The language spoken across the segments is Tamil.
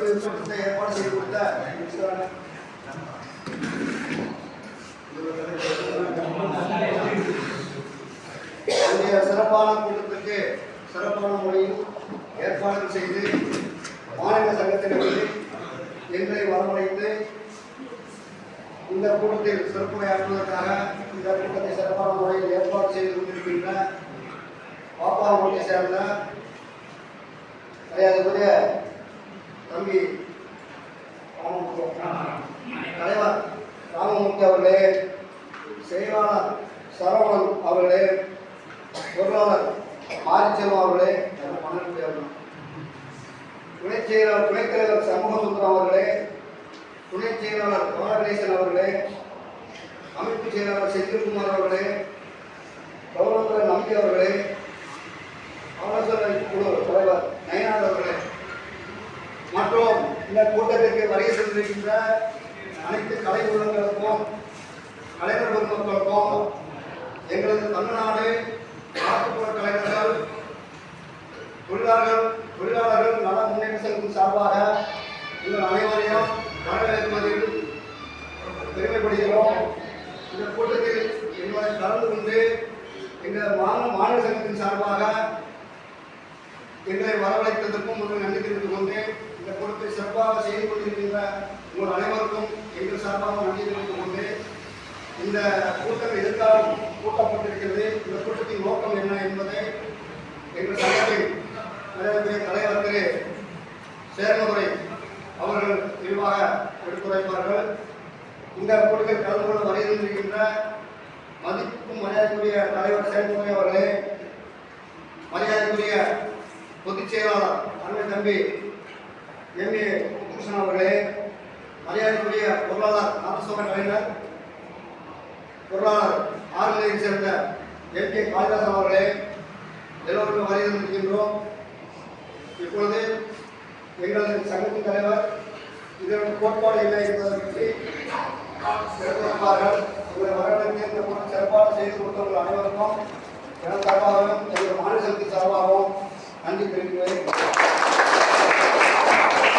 ஏற்பாடு செய்து கொடுத்த சிறப்பான கூட்டத்துக்கு சிறப்பான முறையில் ஏற்பாடு செய்து மாநில சங்கத்தினருக்கு எங்களை வரவழைத்து இந்த கூட்டத்தில் சிறப்புரையாற்றுவதற்காக இந்த கூட்டத்தை சிறப்பான முறையில் ஏற்பாடு செய்து கொண்டிருக்கின்ற பாப்பாங்குடியை சேர்ந்த மரியாதைக்குரிய தம்பி தலைவர் ராமமூர்த்தி அவர்களே செயலாளர் சரவணன் அவர்களே பொருளாளர் மாரிச்செல்வம் அவர்களே துணைச் செயலாளர் துணைத் தலைவர் சண்முகசுந்தரம் அவர்களே துணைச் செயலாளர் கமலகணேசன் அவர்களே அமைப்பு செயலாளர் செந்தில்குமார் அவர்களே கௌரவ நம்பி அவர்களே ஆலோசனை குழு தலைவர் நயனார் அவர்களே. மற்றும் இந்த கூட்டத்திற்கு வருகை சென்றிருக்கின்ற அனைத்து கலை உள்ளங்களுக்கும் கலைஞர் பெருமக்களுக்கும் எங்களது தமிழ்நாடு நாட்டுப்புற கலைஞர்கள் தொழிலாளர்கள் தொழிலாளர்கள் நல முன்னேற்ற செல்வம் சார்பாக உங்கள் அனைவரையும் வரவேற்பதில் பெருமைப்படுகிறோம். இந்த கூட்டத்தில் எங்களை கலந்து கொண்டு எங்கள் மாநில மாநில சங்கத்தின் சார்பாக எங்களை வரவழைத்ததற்கும் ஒரு நன்றி தெரிவித்துக் கொண்டு இந்த பொறுப்பை சிறப்பாக செய்து கொண்டிருக்கின்ற உங்கள் அனைவருக்கும் எங்கள் சார்பாக நன்றி தெரிவித்துக் கொண்டு இந்த கூட்டம் எதிர்காலம் கூட்டப்பட்டிருக்கிறது இந்த கூட்டத்தின் நோக்கம் என்ன என்பதை எங்கள் சங்கத்தின் தலைவர் திரு சேர்மதுரை அவர்கள் விரிவாக எடுத்துரைப்பார்கள். இந்த கூட்டத்தில் கலந்து கொள்ள வரையிருந்திருக்கின்ற மதிப்புக்கும் மரியாதைக்குரிய தலைவர் சேர்மதுரை அவர்களே மரியாதைக்குரிய பொதுச் செயலாளர் அண்ணன் தம்பி எம். ஏ. முத்துகிருஷ்ணன் அவர்களே மரியாதைக்குரிய பொருளாளர் நாதஸ்வர கலைஞர் பொருளாளர் ஆறுநிலையை சேர்ந்த எம். கே. காளிதாசன் அவர்களே எல்லோருக்கும் வருகை இருக்கின்றோம் இப்பொழுது எங்களது சங்கத்தின் தலைவர் இதனுடைய கோட்பாடு இல்லை என்பதை பற்றி எடுத்துரைப்பார்கள் உங்களை வரவேற்று இந்த சிறப்பாக செய்து கொடுத்தவர்கள் அனைவருக்கும் எனது சார்பாகவும் எங்கள் மாநில சார்பாகவும் நன்றி தெரிவிக்கிறேன்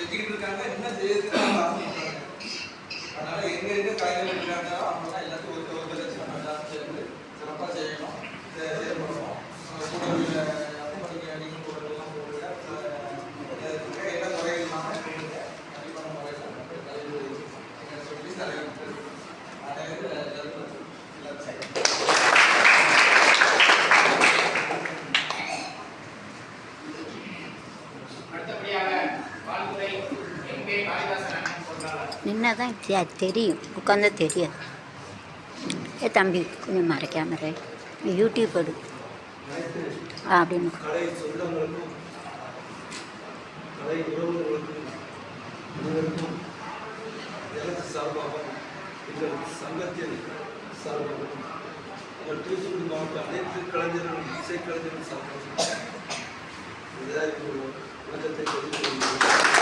செஞ்சுக்கிட்டு இருக்காங்க என்ன செய்யறதுக்கு அவங்க ஆசைப்படுறாங்க அதனால எங்க எங்க கலைஞர்கள் இருக்காங்க அவங்க எல்லாத்தையும் ஒரு ஒரு லட்சம் நம்ம எல்லாரும் சேர்ந்து சிறப்பாக செய்யணும் இதை செயல்படணும் நம்ம கூட உள்ள அப்படிங்க நீங்கள் கூட எல்லாம் போடுங்க இதுக்கு என்ன முறைகள் இல்லாமல் கொடுங்க கண்டிப்பான முறையில் நம்ம தலைவர் எங்களை சொல்லி தலைவர் அனைவரும் எல்லாரும் எல்லாரும் செய்யணும் அடுத்தபடியாக வாழ்த்துறை எம் கே காளிதாசன் அண்ணன் பொருளாளர் நின்னா தான் தெ- தெரியும் உட்காந்தா தெரியாது. ஏ தம்பி கொஞ்சம் மறைக்காம யூடியூப் எடு. அப்படின்னு. சங்கத்தின் சார்பாகவும் தூத்துக்குடி மாவட்ட அனைத்து கலைஞர்களும் இசை சார்பாகவும் விளையாட்டு வணக்கத்தை தெரிவித்துக் கொள்கிறேன்.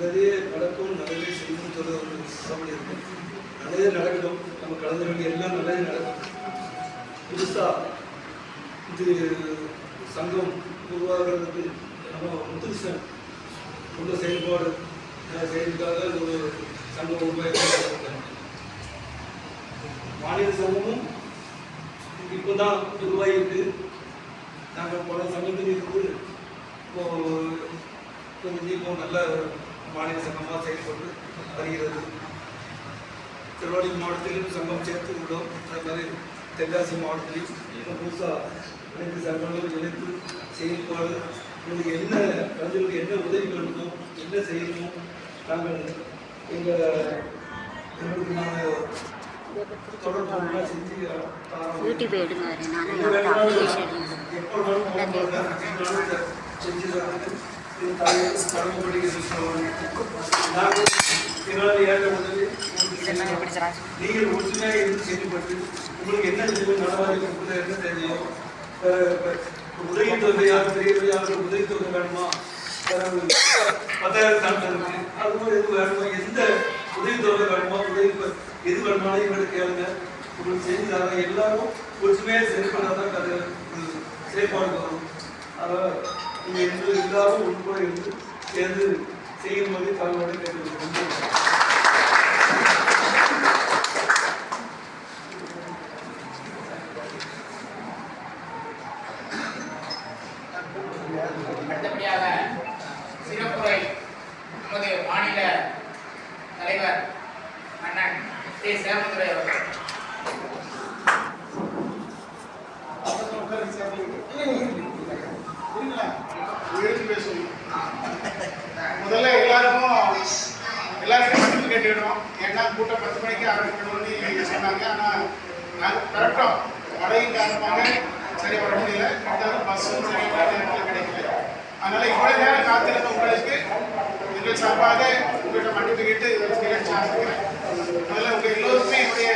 நல்லதே நடக்கும் நல்லதே செய்யணும் சொல்ல ஒரு பழமொழி இருக்கு நல்லதே நடக்கட்டும் நம்ம கலைஞர்கள் எல்லாம் நல்லதே நடக்கும். புதுசாக இது சங்கம் உருவாகிறதுக்கு நம்ம முத்துகிருஷ்ணன் கொண்ட செயல்பாடு அஹ், செயலுக்காக ஒரு சங்கம் உருவாக்கி மாநில சங்கமும் இப்போ தான் உருவாகிட்டு நாங்கள் பல சங்கத்தில் இருந்து இப்போ கொஞ்சம் இப்போ நல்லா மாநில சங்கமாக செயல்பட்டு வருகிறது திருவாரூர் மாவட்டத்திலும் சங்கம் சேர்த்து உள்ளோம் அதே மாதிரி தென்காசி மாவட்டத்திலும் இப்போ புதுசாக அனைத்து சங்கங்களும் இணைத்து செயல்பாடு உங்களுக்கு என்ன கலைஞர்களுக்கு என்ன உதவி வேணுமோ என்ன செய்யணுமோ நாங்கள் எங்கள் எங்களுக்கு நாங்கள் தொடர்பு செஞ்சு. யூடியூப் எடுங்க செஞ்சு தரதுக்கு இது தாய் கடமைப்பட்டு ஏற்ற உதவி உங்களுக்கு செய்யலாம். நீங்கள் ஒற்றுமையாக இருந்து செயல்பட்டு உங்களுக்கு என்ன தெரியும் நடவாரி கொடுக்குறது என்ன தெரியும் உதவி தொகை யார் பெரிய யாருக்கு உதவி தொகை வேணுமா வேற பத்தாயிரம் தாண்டா இருக்கு அது மாதிரி எது வேணுமா எந்த உதவி தொகை வேணுமா உதவி எது வேணுமாலும் எங்களுக்கு கேளுங்க உங்களுக்கு செஞ்சு தராங்க எல்லாரும் ஒற்றுமையாக செயல்படாதான் அது ஒரு செயல்பாடு வரும் அதனால் நீங்கள் எந்த எல்லாரும் ஒன்று கூட இருந்து சேர்ந்து செய்யும் போது கேட்டு கேட்டுக்கொள்கிறேன் அடுத்தபடியாக சிறப்புரை நமது மாநில தலைவர் அண்ணன் டி சேமதுரை அவர்கள் முதல்ல எல்லாருக்கும் எல்லாருக்கும் மன்னிப்பு கேட்டுக்கிறோம் ஏன்னா கூட்டம் பத்து மணிக்கு ஆரம்பிக்கணும்னு சொன்னாங்க ஆனால் நாங்கள் கரெக்டாக மழையின் காரணமாக சரி வர முடியல இருந்தாலும் பஸ்ஸும் சரியான நேரத்தில் கிடைக்கல அதனால இவ்வளவு நேரம் காத்திருந்த உங்களுக்கு எங்கள் சார்பாக உங்கள்கிட்ட மன்னிப்பு கேட்டு நிகழ்ச்சி ஆரம்பிக்கிறேன். முதல்ல உங்கள் எல்லோருக்குமே என்னுடைய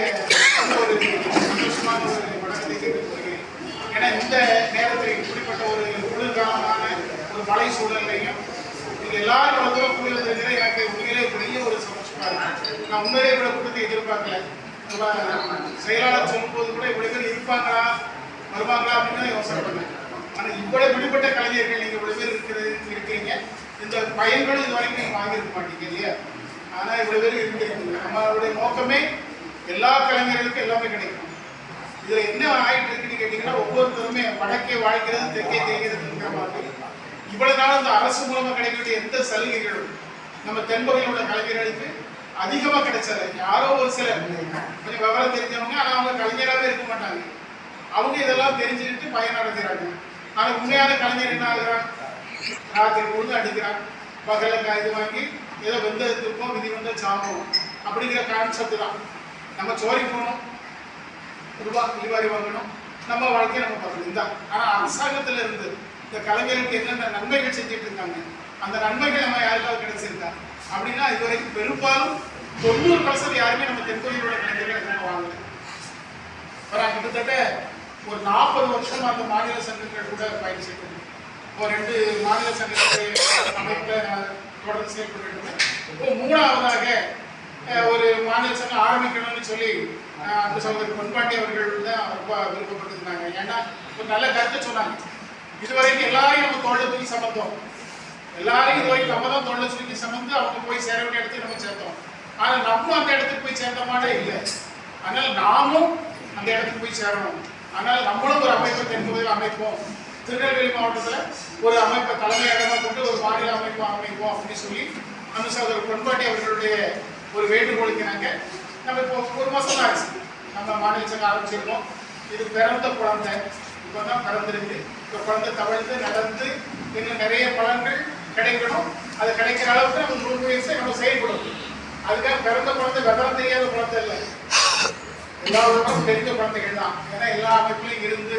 ஒரு சந்தோஷமான ஒரு வணக்கத்தை தெரிவித்துக் ஏன்னா இந்த நேரத்தில் இப்படிப்பட்ட ஒரு குளிர்காலமான ஒரு மலை சூழல்லையும் நீங்க எல்லாரும் இவ்வளவு தூரம் கூடி எனக்கு உண்மையிலே பெரிய ஒரு சந்தோஷமா இருக்கு. நான் உண்மையிலே இவ்வளவு கூட்டத்தை எதிர்பார்க்கல. நம்ம செயலாளர் சொல்லும்போது கூட இவ்வளவு பேர் இருப்பாங்களா வருவாங்களா அப்படின்னு யோசனை பண்ணேன். ஆனால் இவ்வளவு விடுபட்ட கலைஞர்கள் நீங்க இவ்வளவு பேர் இருக்கிறது இருக்கிறீங்க. இந்த பயன்களும் இது வரைக்கும் நீங்க வாங்கியிருக்க மாட்டீங்க இல்லையா? ஆனா இவ்வளவு பேர் இருக்கிறீங்க நம்மளுடைய நோக்கமே எல்லா கலைஞர்களுக்கும் எல்லாமே கிடைக்கும். இதுல என்ன ஆயிட்டு இருக்குன்னு கேட்டீங்கன்னா ஒவ்வொருத்தருமே வடக்கே வாழ்க்கிறது தெற்கே தெரிகிறதுங்கிற மாதிரி. இவ்வளவு நாள் இந்த அரசு மூலமா கிடைக்கக்கூடிய எந்த சலுகைகளும் நம்ம தென்பகையில் உள்ள கலைஞர்களுக்கு அதிகமா கிடைச்சது. யாரோ ஒரு சிலர் கொஞ்சம் விவரம் தெரிஞ்சவங்க ஆனா அவங்க கலைஞராகவே இருக்க மாட்டாங்க. அவங்க இதெல்லாம் தெரிஞ்சுக்கிட்டு பயனடைகிறாங்க ஆனால் உண்மையான கலைஞர் என்ன ஆகுறான்? ராத்திரி முழுந்து அடிக்கிறான். பகல இது வாங்கி ஏதோ வெந்ததுக்கும் விதி வந்த சாமம் அப்படிங்கிற கான்செப்ட் தான். நம்ம சோரி போகணும் ரூபா இவ்வாறு வாங்கணும். நம்ம வாழ்க்கையை நம்ம பார்க்கணும். இதுதான் ஆனால் அரசாங்கத்துல இருந்து இந்த கலைஞருக்கு என்னென்ன நன்மைகள் செஞ்சுட்டு இருக்காங்க அந்த நன்மைகள் நம்ம யாருக்காவது கிடைச்சிருக்கா? அப்படின்னா இது வரைக்கும் பெரும்பாலும் தொண்ணூறு பர்சன்ட் யாருமே நம்ம தென்கோயிலோட கலைஞர்கள் நம்ம வாங்கல. ஒரு கிட்டத்தட்ட ஒரு நாற்பது வருஷமா அந்த மாநில சங்கங்கள் கூட பயிற்சி இருக்கு. இப்போ ரெண்டு மாநில சங்கத்தை அமைப்பில் தொடர்ந்து செயல்பட்டு இப்போ மூணாவதாக ஒரு மாநில சங்கம் ஆரம்பிக்கணும்னு சொல்லி அந்த சகோதரர் பொன்பாண்டி அவர்கள் தான் ரொம்ப விருப்பப்பட்டிருந்தாங்க. ஏன்னா ஒரு நல்ல கருத்து சொன்னாங்க. இதுவரைக்கும் எல்லாரையும் நம்ம தோல்ல தூக்கி சமந்தோம் எல்லாரையும் இதுவரைக்கும் நம்ம தான் தோல்ல தூக்கி சமந்து அவங்க போய் சேர வேண்டிய இடத்துக்கு நம்ம சேர்த்தோம். ஆனால் நம்ம அந்த இடத்துக்கு போய் சேர்ந்தோமானே இல்லை. அதனால நாமும் அந்த இடத்துக்கு போய் சேரணும். அதனால நம்மளும் ஒரு அமைப்பு தென்பகுதியில் அமைப்போம். திருநெல்வேலி மாவட்டத்தில் ஒரு அமைப்பை தலைமையிடமா கொண்டு ஒரு மாநில அமைப்பு அமைப்போம் அப்படின்னு சொல்லி அந்த சகோதரர் பொன்பாட்டி அவர்களுடைய ஒரு வேண்டுகோளுக்கு நாங்கள் நம்ம இப்போ ஒரு மாதம் தான் ஆச்சு. நம்ம மாநில சங்கம் ஆரம்பிச்சிருக்கோம். இது பிறந்த குழந்தை. இப்போ தான் பிறந்திருக்கு. இப்போ குழந்தை தவழ்ந்து நடந்து இன்னும் நிறைய பலன்கள் கிடைக்கணும். அது கிடைக்கிற அளவுக்கு நம்ம நூறு வயசு நம்ம செயல்படும் அதுக்காக பிறந்த குழந்தை விவரம் தெரியாத குழந்தை இல்லை. எல்லாருக்கும் பெரிய தெரிஞ்ச குழந்தைகள் தான். ஏன்னா எல்லா அமைப்புலையும் இருந்து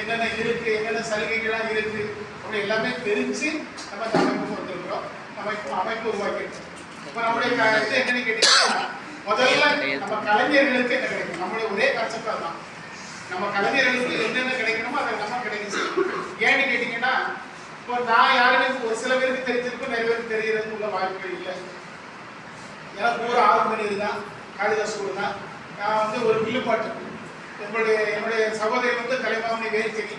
என்னென்ன இருக்கு என்னென்ன சலுகைகள்லாம் இருக்கு அப்படி எல்லாமே தெரிஞ்சு நம்ம இந்த அமைப்பு கொடுத்துருக்குறோம் அமைப்பு அமைப்பு உருவாக்கியிருக்கோம் இப்போ நம்முடைய இது என்னன்னு கேட்டீங்கன்னா முதல்ல நம்ம கலைஞர்களுக்கு என்ன கிடைக்கும்? நம்மளுடைய ஒரே கான்செப்ட் தான் நம்ம கலைஞர்களுக்கு என்னென்ன கிடைக்கணுமோ அதை நம்ம கிடைக்கும் ஏன்னு கேட்டீங்கன்னா இப்போ நான் யாருன்னு ஒரு சில பேருக்கு தெரிஞ்சிருக்கும் நிறைய பேருக்கு தெரியறதுக்கு உள்ள வாய்ப்புகள் இல்லை. ஏன்னா பூரா ஆறு மணி தான் காளிதாஸ் ஸ்கூல் தான் நான் வந்து ஒரு வில்லுப்பாட்டு என்னுடைய என்னுடைய சகோதரி வந்து கலைமாமணி வேர்க்கறி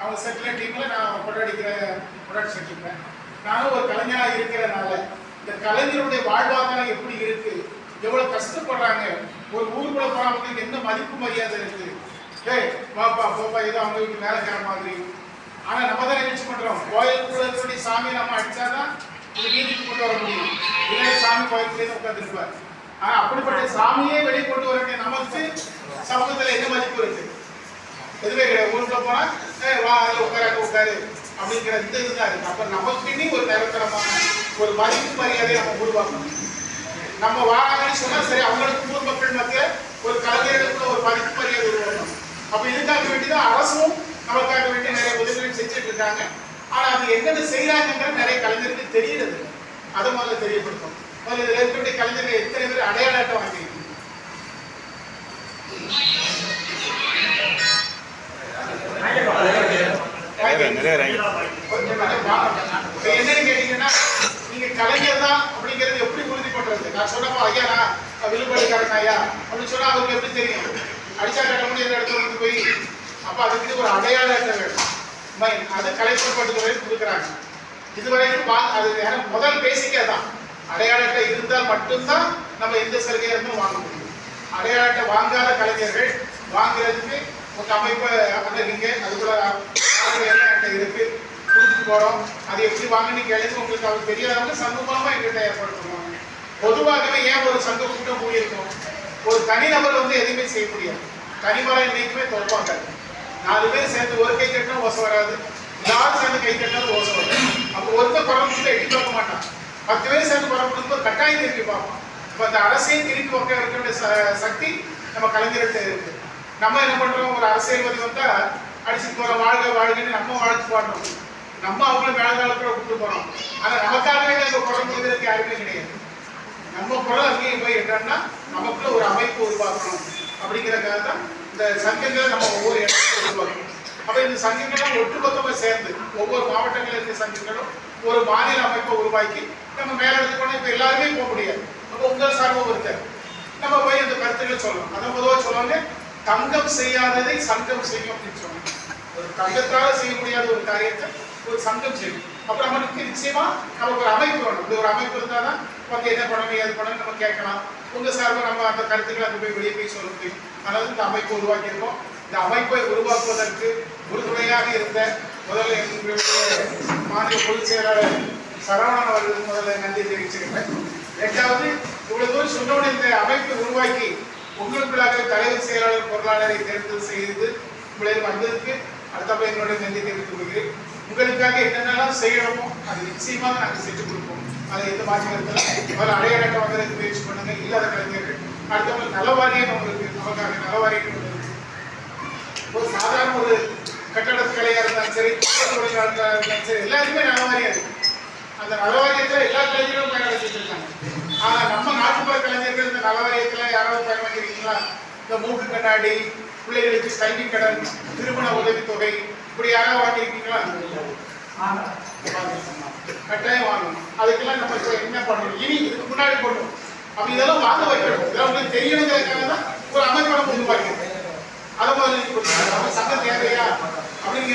அவங்க செட்டில் டீமில் நான் கொண்டாடிக்கிற கொண்டாடி இருக்கேன் நானும் ஒரு கலைஞராக இருக்கிறனால இந்த கலைஞருடைய வாழ்வாதாரம் எப்படி இருக்கு? எவ்வளோ கஷ்டப்படுறாங்க? ஒரு ஊருக்குள்ள போனவங்களுக்கு என்ன மதிப்பு மரியாதை இருக்கு? ஏய் பாப்பா போப்பா ஏதோ அவங்க வீட்டு வேலைக்கார மாதிரி. ஆனால் நம்ம தான் நினைச்சு பண்ணுறோம் கோயிலுக்குள்ள இருக்கக்கூடிய சாமி நம்ம அடிச்சாதான் ஒரு வீட்டுக்கு கொண்டு வர முடியும். இல்லை சாமி கோயிலுக்குள்ளே உட்காந்துருப்பார் அப்படிப்பட்ட சாமியே வெளியே கொண்டு வர நமக்கு சமூகத்துல என்ன மதிப்பு இருக்கு? எதுவே கிடையாது. ஊருக்குள்ள போனா வா அதுல உட்கார உட்காரு. அப்படிங்கிற இந்த இதுதான் இருக்கு. அப்ப நமக்குன்னு ஒரு நிரந்தரமான ஒரு மதிப்பு மரியாதை நம்ம உருவாக்கணும். நம்ம வாராங்கன்னு சொன்னா சரி அவங்களுக்கு ஊர் மக்கள் மத்திய ஒரு கலைஞர்களுக்குள்ள ஒரு மதிப்பு மரியாதை உருவாக்கணும். அப்ப இதுக்காக வேண்டிதான் அரசும் நமக்காக வேண்டிய நிறைய உதவிகள் செஞ்சுட்டு இருக்காங்க. ஆனா அது என்னென்ன செய்யறாங்கிறது நிறைய கலைஞருக்கு தெரியறது அதை முதல்ல தெரியப்படுத்தும் முதல்ல இதுல இருக்கக்கூடிய கலைஞர்கள் எத்தனை பேர் அடையாள அட்டை வாங்கியிருக்கீங்க? என்னன்னு கேட்டீங்கன்னா நீங்க கலைஞர் தான் அப்படிங்கிறது எப்படி உறுதி பண்றது நான் சொன்னப்போ ஐயா நான் விழுப்புரக்காரன் ஐயா. அப்படின்னு சொன்னா அவருக்கு எப்படி தெரியும்? அடிச்சா கட்ட முடியாத இடத்துல இருந்து போய் அப்ப அதுக்கு ஒரு அடையாள அட்டை வேணும். அது கலைப்பட்டுத்துறை கொடுக்குறாங்க. இதுவரைக்கும் அது முதல் பேசிக்கே தான் அடையாள அட்டை இருந்தால் மட்டும்தான் நம்ம எந்த சலுகையாக இருந்தும் வாங்க முடியும். அடையாள அட்டை வாங்காத கலைஞர்கள் வாங்குறதுக்கு உங்க அமைப்பை நீங்கள் அதுக்குள்ள அடையாள அட்டை இருக்கு கொடுத்துட்டு போகிறோம் அது எப்படி வாங்கன்னு கேளுங்க. உங்களுக்கு அவங்க தெரியாதவங்க சங்க மூலமா எங்கிட்ட ஏற்பாடு பண்ணுவாங்க. பொதுவாகவே ஏன் ஒரு சங்க கூட்டம் போயிருக்கும் ஒரு தனிநபர் வந்து எதுவுமே செய்ய முடியாது. தனிமரம் என்னைக்குமே தொடப்பாங்க நாலு பேர் சேர்ந்து ஒரு கை கட்டினா ஓசை வராது. எல்லாரும் சேர்ந்து கை கட்டினாலும் ஓசை வராது. அப்போ ஒருத்தர் குரல் எட்டி பார்க்க மாட்டான். பத்து பேர் சேர்ந்து படம் கொடுத்து கட்டாயம் திருப்பி பார்ப்போம். இப்போ அந்த அரசியல் திருப்பி ஒக்க வைக்க ச- சக்தி நம்ம கலைஞர்கிட்ட இருக்குது நம்ம என்ன பண்ணுறோம் ஒரு அரசியல்வாதி வந்தால் அடிச்சுட்டு போகிற வாழ்க வாழ்கன்னு நம்ம வாழ்த்து பாடுறோம். நம்ம அவங்கள மேல காலத்தில் கூப்பிட்டு போகிறோம் ஆனால் நமக்காகவே அந்த குரல் கொடுக்கறதுக்கு யாருமே கிடையாது. நம்ம குரல் அங்கேயும் போய் என்னன்னா நமக்குள்ள ஒரு அமைப்பு உருவாக்கணும். அப்படிங்கிறக்காக தான் இந்த சங்கங்களை நம்ம ஒவ்வொரு இடத்துல உருவாக்கணும். அப்போ இந்த சங்கங்கள்லாம் ஒட்டுமொத்தமாக சேர்ந்து ஒவ்வொரு மாவட்டங்களில் இருக்க சங்கங்களும் ஒரு மாநில அமைப்பை உருவாக்கி நம்ம மேல எடுத்து போனா எல்லாருமே போக முடியாது. அப்போ உங்கள் சார்பும் இருக்காது நம்ம போய் அந்த கருத்துக்களை சொல்லணும். அதை பொதுவாக சொல்லுவாங்க தங்கம் செய்யாததை சங்கம் செய்யும் அப்படின்னு சொன்னாங்க ஒரு தங்கத்தால் செய்ய முடியாத ஒரு காரியத்தை ஒரு சங்கம் செய்யும் அப்போ நமக்கு நிச்சயமா நமக்கு ஒரு அமைப்பு வேணும். இந்த ஒரு அமைப்பு இருந்தால் தான் வந்து என்ன பண்ணணும் ஏது பண்ணணும் நம்ம கேட்கலாம். உங்கள் சார்பு நம்ம அந்த கருத்துக்களை அங்கே போய் வெளியே போய் சொல்ல முடியும் அதாவது இந்த அமைப்பு உருவாக்கியிருக்கோம். இந்த அமைப்பை உருவாக்குவதற்கு உறுதுணையாக இருந்த முதல்ல எங்களுடைய மாநில பொதுச் செயலாளர் சரவணன் அவர்களுக்கு முதல்ல நன்றி தெரிவிச்சுக்கிறேன். ரெண்டாவது இவ்வளவு தூரம் சொன்னோட இந்த அமைப்பை உருவாக்கி உங்களுக்குள்ளாக தலைவர் செயலாளர் பொருளாளரை தேர்ந்தெடுத்து செய்து உங்களை வந்ததுக்கு அடுத்தப்ப என்னுடைய நன்றி தெரிவித்துக் கொள்கிறேன். உங்களுக்காக என்னென்னலாம் செய்யணுமோ அது நிச்சயமாக நாங்கள் செஞ்சு கொடுப்போம். அதை எந்த மாற்றத்தில் முதல்ல அடையாளம் வாங்குறதுக்கு முயற்சி பண்ணுங்க இல்லாத கலைஞர்கள் அடுத்தவங்க நலவாரியம் அவங்களுக்கு நமக்காக நலவாரியம் வாரியம் ஒரு சாதாரண ஒரு கட்டடக்கலையா இருந்தாலும் சரி தொழிலாளர்களா இருந்தாலும் சரி எல்லாருமே நலவாரியம் இருக்கு. அந்த நலவாரியத்துல எல்லா கலைஞர்களும் பயனடைச்சிட்டு இருக்காங்க. ஆனா நம்ம நாட்டுப்புற கலைஞர்கள் இந்த நலவாரியத்துல யாராவது பயன்படுத்திருக்கீங்களா இந்த மூக்கு கண்ணாடி பிள்ளைகளுக்கு கல்வி கடன் திருமண உதவித்தொகை இப்படி யாராவது வாங்கியிருக்கீங்களா? கட்டாயம் வாங்கணும். அதுக்கெல்லாம் நம்ம என்ன பண்ணணும்? இனி இதுக்கு முன்னாடி பண்ணணும் அப்ப இதெல்லாம் வாங்க வைக்கணும். இதெல்லாம் உங்களுக்கு தெரியணும் தான் ஒரு அமைப்பு நம்ம உருவாக்கணும் அதை முதல்ல நீங்க புரிஞ்சுக்கணும். நம்ம சங்கம் தேவையா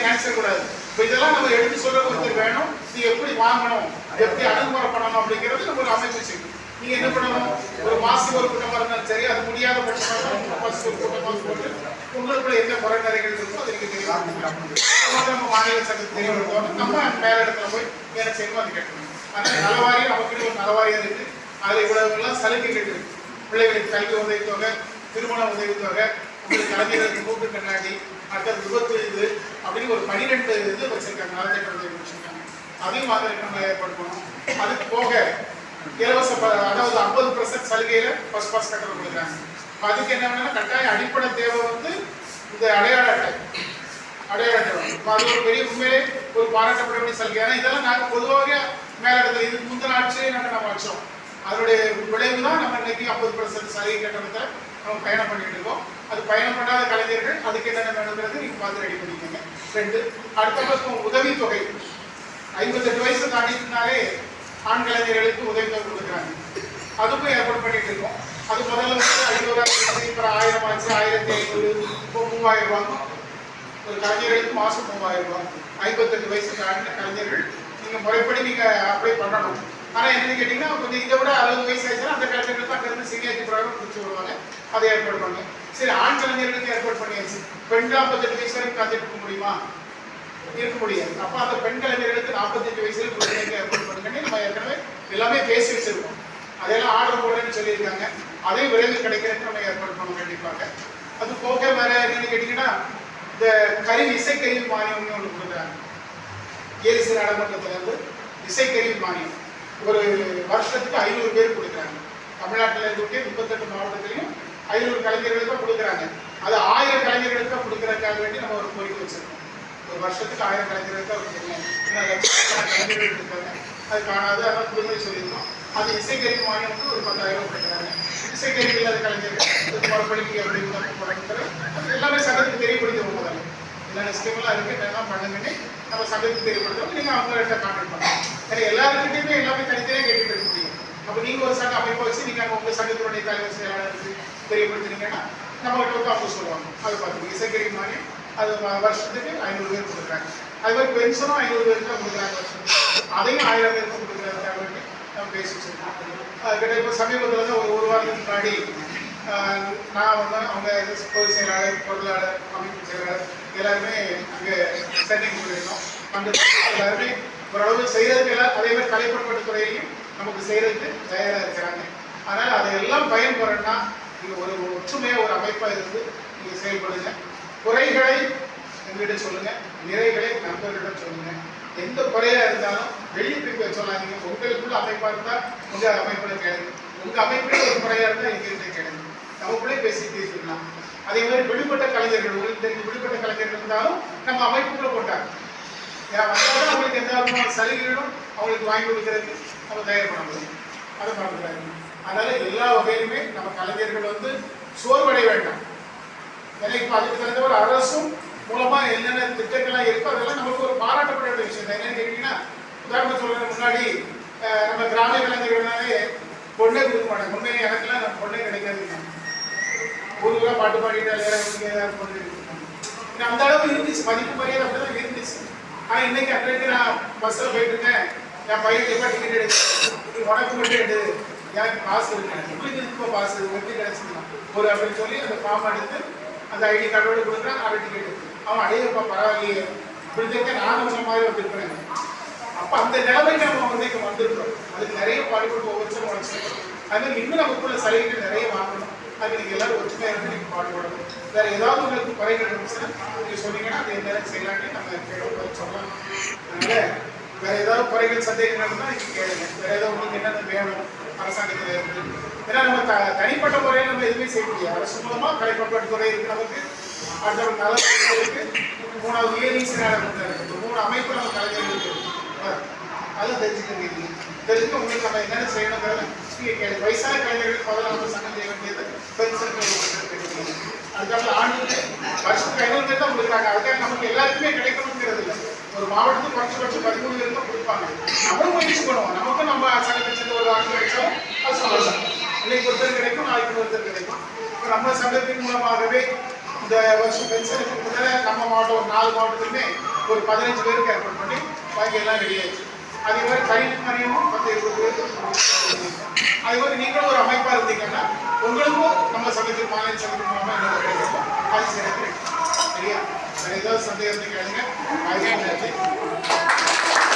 அப்படின்னு இப்போ கூடாது இப்ப இதெல்லாம் நம்ம எடுத்து சொல்ற ஒருத்தர் வேணும். நீ எப்படி வாங்கணும்? எப்படி அணுகுமுறை பண்ணணும் அப்படிங்கிறது நம்ம ஒரு அமைப்பு செய்யணும். நீங்க என்ன பண்ணணும்? ஒரு மாசம் ஒரு கூட்டமா இருந்தாலும் சரி அது முடியாத பட்சமாக பஸ் ஒரு கூட்டமாக போட்டு உங்களுக்குள்ள என்ன குறை நிறைகள் இருக்கோ அது நீங்க தெரியும். நம்ம மாநில சங்கத்துக்கு தெரியப்படுத்தணும் நம்ம மேல இடத்துல போய் என்ன செய்யணும் அது கேட்கணும். அதனால நலவாரியம் நமக்கு ஒரு நலவாரியம் இருக்கு. அதுல இவ்வளவு எல்லாம் சலுகைகள் இருக்கு. பிள்ளைகளுக்கு கல்வி உதவித்தொகை திருமண உதவித்தொகை உங்களுக்கு கலைஞர்களுக்கு கூட்டு கண்ணாடி அடுத்தது விபத்து இது அப்படின்னு ஒரு பனிரெண்டு இது வச்சிருக்காங்க நலத்திட்ட உதவி வச்சிருக்காங்க. அதையும் வாங்குறதுக்கு நம்ம ஏற்படுத்தணும் அதுக்கு போக இலவச ப- அதாவது ஐம்பது பர்சன்ட் சலுகையில ஃபர்ஸ்ட் பாஸ் கட்டணம் கொடுக்குறாங்க. அதுக்கு என்ன வேணும்னா கட்டாயம் அடிப்படை தேவை வந்து இந்த அடையாள அட்டை. அடையாள அட்டை அது ஒரு பெரிய உண்மையிலே ஒரு பாராட்டப்பட வேண்டிய சலுகை. ஏன்னா இதெல்லாம் நாங்கள் பொதுவாக மேலிடத்துல இதுக்கு முந்தின ஆட்சியே நாங்கள் நம்ம வச்சோம். அதனுடைய விளைவு தான் நம்ம இன்னைக்கு ஐம்பது பர்சன்ட் சலுகை கட்டணத்தை நம்ம பயணம் பண்ணிட்டு இருக்கோம். அது பயணம் பண்ணாத கலைஞர்கள் அதுக்கு என்னென்ன வேணுங்கிறது நீங்க பார்த்து ரெடி பண்ணிக்கோங்க. ரெண்டு அடுத்த பக்கம் உதவித்தொகை. ஐம்பத்தெட்டு வயசு தாண்டினாலே ஆண் கலைஞர்களுக்கு உதவித்தொகை கொடுக்குறாங்க. அதுக்கும் ஏற்பாடு பண்ணிட்டு இருக்கோம். அது முதல்ல வந்து ஐநூறாயிரம் இப்போ ஆயிரம் ஆச்சு ஆயிரத்தி ஐநூறு இப்போ மூவாயிரம் ரூபாய். ஒரு கலைஞர்களுக்கு மாதம் மூவாயிரம் ரூபாய். ஐம்பத்தெட்டு வயசு தாண்டின கலைஞர்கள். நீங்கள் முறைப்படி நீங்கள் அப்ளை பண்ணணும். ஆனால் என்னன்னு கேட்டிங்கன்னா கொஞ்சம் இதை விட அறுபது வயசு ஆச்சுன்னா அந்த கலைஞர்கள் தான் அங்கிருந்து சீனியாரிட்டி ப்ரோக்ராம் பிடிச்சி விடுவாங்க. அதை ஏற்பாடு பண்ணுங்க. சரி ஆண் கலைஞர்களுக்கு ஏற்பாடு பண்ணியாச்சு. பெண்கள் ஐம்பத்தெட்டு வயசு வரைக்கும் காத்திருக்க முடியுமா? இருக்க முடியாது. அப்போ அந்த பெண் கலைஞர்களுக்கு நாற்பத்தஞ்சு வயசுல குழந்தைங்க ஏற்பாடு பண்ணுங்கன்னு நம்ம ஏற்கனவே எல்லாமே பேசி வச்சிருக்கோம். அதெல்லாம் ஆர்டர் போடுறேன்னு சொல்லியிருக்காங்க. அதையும் விரைவில் கிடைக்கிறதுக்கு நம்ம ஏற்பாடு பண்ண கண்டிப்பாக. அது போக வேற என்னன்னு கேட்டீங்கன்னா இந்த கருவி இசைக்கருவி மானியம்னு ஒன்று கொடுக்குறாங்க. ஏரிசி நாடாளுமன்றத்துல இருந்து இசைக்கருவி மானியம் ஒரு வருஷத்துக்கு ஐநூறு பேர் கொடுக்குறாங்க. தமிழ்நாட்டில் இருக்கக்கூடிய முப்பத்தெட்டு மாவட்டத்திலையும் ஐநூறு கலைஞர்களுக்கு தான் கொடுக்குறாங்க. அது ஆயிரம் கலைஞர்களுக்கு தான் கொடுக்குறதுக்காக வேண்டி நம்ம ஒரு கோரிக்கை வச்சிருக்கோம். ஒரு வருஷத்துக்கு ஆயிரம் கலைஞர்களுக்கு தான் கலைஞர்கள் இருக்காங்க அது காணாது அதான் புதுமை சொல்லியிருக்கோம். அது இசைக்கருவி மானியம் வந்து ஒரு பத்தாயிரம் கொடுக்குறாங்க. இசைக்கருவி இல்லாத கலைஞர்கள் இது முறைப்படிக்கு அப்படின்னு எல்லாமே சங்கத்துக்கு தெரியப்படுத்துவோம் முதல்ல என்னென்ன ஸ்கீம்லாம் இருக்கு என்னெல்லாம் பண்ணுங்கன்னு நம்ம சங்கத்துக்கு தெரியப்படுத்தும் நீங்க அவங்கள்ட்ட கான்டாக்ட் பண்ணலாம் ஏன்னா எல்லாருக்கிட்டையுமே எல்லாமே தனித்தனியாக கேட்டுட்டு இருக்க முடியும். அப்போ நீங்கள் ஒரு சங்கம் அமைப்பை வச்சு உங்கள் சங்கத்தினுடைய தலைவர் செயலாளருக்கு தெரியப்படுத்தினீங்கன்னா நம்ம கிட்ட வந்து அவங்க சொல்லுவாங்க. அதை பார்த்துக்கோங்க. இசைக்கறி மாதிரி அது வருஷத்துக்கு ஐநூறு பேர் கொடுக்குறாங்க. அது மாதிரி பென்ஷனும் ஐநூறு பேருக்கு தான் கொடுக்குறாங்க வருஷத்துக்கு. அதையும் ஆயிரம் பேருக்கு கொடுக்குறாங்க வேண்டி நம்ம பேசி வச்சிருக்கோம். அதுக்கிட்ட இப்போ சமீபத்தில் வந்து ஒரு ஒரு வாரத்துக்கு முன்னாடி நான் வந்து அவங்க பொது செயலாளர் பொருளாளர் அமைப்பு செயலாளர் எல்லாருமே அங்கே சென்னைக்கு போயிருந்தோம். அந்த எல்லாருமே ஓரளவு செய்கிறதுக்கு எல்லாம் அதே மாதிரி கலைப்பண்பாட்டு துறையிலையும் நமக்கு செய்கிறதுக்கு தயாராக இருக்கிறாங்க. அதனால் அதையெல்லாம் பயன்பெறணும்னா நீங்கள் ஒரு ஒற்றுமையாக ஒரு அமைப்பாக இருந்து நீங்கள் செயல்படுங்க. குறைகளை எங்கள்கிட்ட சொல்லுங்கள் நிறைகளை நண்பர்களிடம் சொல்லுங்கள் எந்த குறையாக இருந்தாலும் வெளியே போய் சொல்லாதீங்க. உங்களுக்குள்ள அமைப்பாக இருந்தால் உங்கள் அமைப்பில் கேளுங்க. உங்கள் அமைப்பிலே ஒரு குறையாக இருந்தால் எங்கள்கிட்ட கேளுங்க. நமக்குள்ளே பேசி தீர்த்துக்கலாம் அதே மாதிரி விடுபட்ட கலைஞர்கள் உங்களுக்கு தெரிஞ்ச விடுபட்ட கலைஞர்கள் இருந்தாலும் நம்ம அமைப்புக்குள்ளே போட்டாங்க. ஏன்னா வந்தாலும் அவங்களுக்கு எந்த விதமான சலுகைகளும் அவங்களுக்கு வாங்கி கொடுக்கறதுக்கு நம்ம தயார் பண்ண முடியும். அதை பண்ணுறாங்க அதனால எல்லா வகையிலுமே நம்ம கலைஞர்கள் வந்து சோர்வடைய வேண்டாம். ஏன்னா இப்போ அதுக்கு தகுந்த ஒரு அரசும் மூலமா என்னென்ன திட்டங்கள்லாம் இருக்கோ அதெல்லாம் நமக்கு ஒரு பாராட்டப்பட வேண்டிய விஷயம் தான். என்னன்னு கேட்டீங்கன்னா உதாரணம் சொல்ற முன்னாடி நம்ம கிராம கலைஞர்கள்னாலே பொண்ணே கொடுக்க மாட்டாங்க. உண்மையை எனக்குலாம் நம்ம பொண்ணே கிடைக்காதுங்க ஊருக்குள்ள பாட்டு பாடிட்டு ஏதாவது பொண்ணு கொடுப்பாங்க. அந்த அளவு இருந்துச்சு. மதிப்பு மரியாதை அப்படிதான் இருந்துச்சு. ஆனா இன்னைக்கு அன்றைக்கு நான் பஸ்ஸில் போயிட்டு இருக்கேன். என் பையன் எப்போ டிக்கெட் எடுத்து உனக்கு மட்டும் எடு. எனக்கு பாஸ் இருக்கு? உங்களுக்கு இப்போ பாஸ் உங்களுக்கு கிடைச்சிக்கலாம் ஒரு அப்படின்னு சொல்லி அந்த ஃபார்ம் எடுத்து அந்த ஐடி கார்டோட கொடுக்குறேன் அரை டிக்கெட் அவன் அடையப்பா பரவாயில்லையே. இப்படி தெரிஞ்ச நானும் சொன்ன மாதிரி வந்திருக்கிறேன் அப்போ அந்த நிலைமைக்கு நம்ம வந்து இங்கே வந்திருக்கிறோம் அதுக்கு நிறைய பாடுபட்டு ஒவ்வொருத்தரும் உழைச்சிருக்கோம். அது மாதிரி இன்னும் நமக்குள்ள சலுகைகள் நிறைய வாங்கணும். அது நீங்கள் எல்லாரும் ஒற்றுமையாக இருந்து நீங்கள் பாடுபடணும் வேற ஏதாவது உங்களுக்கு குறைகள் இருந்துச்சுன்னா நீங்கள் சொன்னீங்கன்னா அது என்ன செய்யலாம்னு நம்ம கேட்டு சொல்லலாம். அதனால வேற ஏதாவது குறைகள் சந்தேகம் இருந்தால் நீங்கள் கேளுங்க. வேற ஏதாவது உங்களுக்கு என்னென்ன வேணும்? அரசாங்கத்தில் இருந்து. ஏன்னா நம்ம த- தனிப்பட்ட முறையில் நம்ம எதுவுமே செய்ய முடியாது. அரசு மூலமாக கலைப்பண்பாட்டு துறை இருக்கு நமக்கு. அடுத்த ஒரு நல இருக்கு. மூணாவது இயற்கை நடக்கிறது மூணு அமைப்பு நம்ம கலைஞர்களுக்கு அதுவும் அதெல்லாம் முடியுது நீங்க தெரிஞ்சுக்க உங்களுக்கு நம்ம என்னென்ன செய்யணுங்கிறத நீங்க வயசான கலைஞர்களுக்கு முதல்ல நம்ம சங்கம் செய்ய வேண்டியது பென்ஷன் அதுக்காக ஆண்டுக்கு வருஷத்துக்கு ஐநூறு பேர் தான் உங்களுக்கு அதுக்காக நமக்கு எல்லாருக்குமே கிடைக்கணுங்கிறது இல்லை. ஒரு மாவட்டத்துக்கு குறைஞ்சபட்சம் பதிமூணு பேர் தான் கொடுப்பாங்க. நம்மளும் முயற்சி பண்ணுவோம் நமக்கும் நம்ம சங்கத்தை ஒரு ஆண்டு கிடைச்சாலும் அது சந்தோஷம். இன்னைக்கு ஒருத்தர் கிடைக்கும் நாளைக்கு ஒருத்தர் கிடைக்கும். இப்போ நம்ம சங்கத்தின் மூலமாகவே இந்த வருஷம் பென்ஷனுக்கு முதல்ல நம்ம மாவட்டம் ஒரு நாலு மாவட்டத்துலையுமே ஒரு பதினஞ்சு பேருக்கு ஏற்பாடு பண்ணி பாக்கி எல்லாம் ரெடியாச்சு அதே மாதிரி கல்வி மணியமும் பத்து இருபது பேருக்கு அதே மாதிரி நீங்களும் ஒரு அமைப்பாக இருந்தீங்கன்னா உங்களுக்கும் நம்ம சங்கத்தின் மாநில சங்கத்தின் மூலமாக என்ன கிடைக்கும். அது சிறப்பு சரியா? ஏதாவது சந்தேகம் கேளுங்க